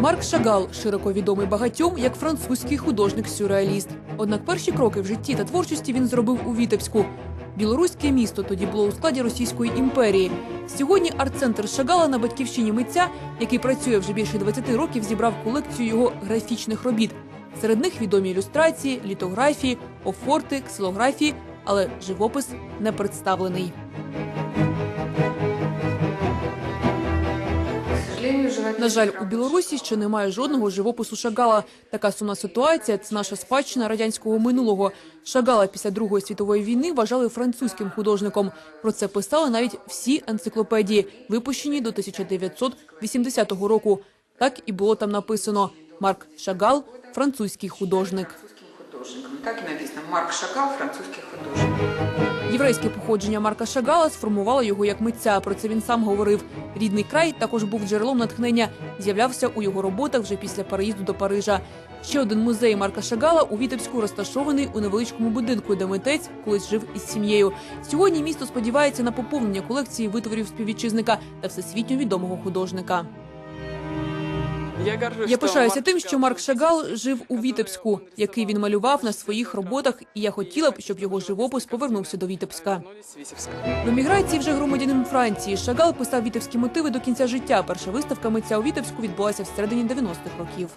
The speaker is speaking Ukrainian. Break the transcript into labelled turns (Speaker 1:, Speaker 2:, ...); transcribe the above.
Speaker 1: Марк Шагал широко відомий багатьом як французький художник-сюрреаліст. Однак перші кроки в житті та творчості він зробив у Вітебську. Білоруське місто тоді було у складі Російської імперії. Сьогодні арт-центр Шагала на батьківщині митця, який працює вже більше 20 років, зібрав колекцію його графічних робіт. Серед них відомі ілюстрації, літографії, офорти, ксилографії, але живопис не представлений. На жаль, у Білорусі ще немає жодного живопису Шагала. Така сумна ситуація це наша спадщина радянського минулого. Шагала після Другої світової війни вважали французьким художником. Про це писали навіть всі енциклопедії, випущені до 1980 року. Так і було там написано: Марк Шагал французький художник.
Speaker 2: Так і написано Марк Шагал, французький художник.
Speaker 1: Єврейське походження Марка Шагала сформувало його як митця. Про це він сам говорив. Рідний край також був джерелом натхнення. З'являвся у його роботах вже після переїзду до Парижа. Ще один музей Марка Шагала у Вітебську розташований у невеличкому будинку, де митець колись жив із сім'єю. Сьогодні місто сподівається на поповнення колекції витворів співвітчизника та всесвітньо відомого художника. Я пишаюся тим, що Марк Шагал жив у Вітебську, який він малював на своїх роботах, і я хотіла б, щоб його живопис повернувся до Вітебська. В еміграції вже громадянин Франції Шагал писав вітебські мотиви до кінця життя. Перша виставка митця у Вітебську відбулася в середині 90-х років.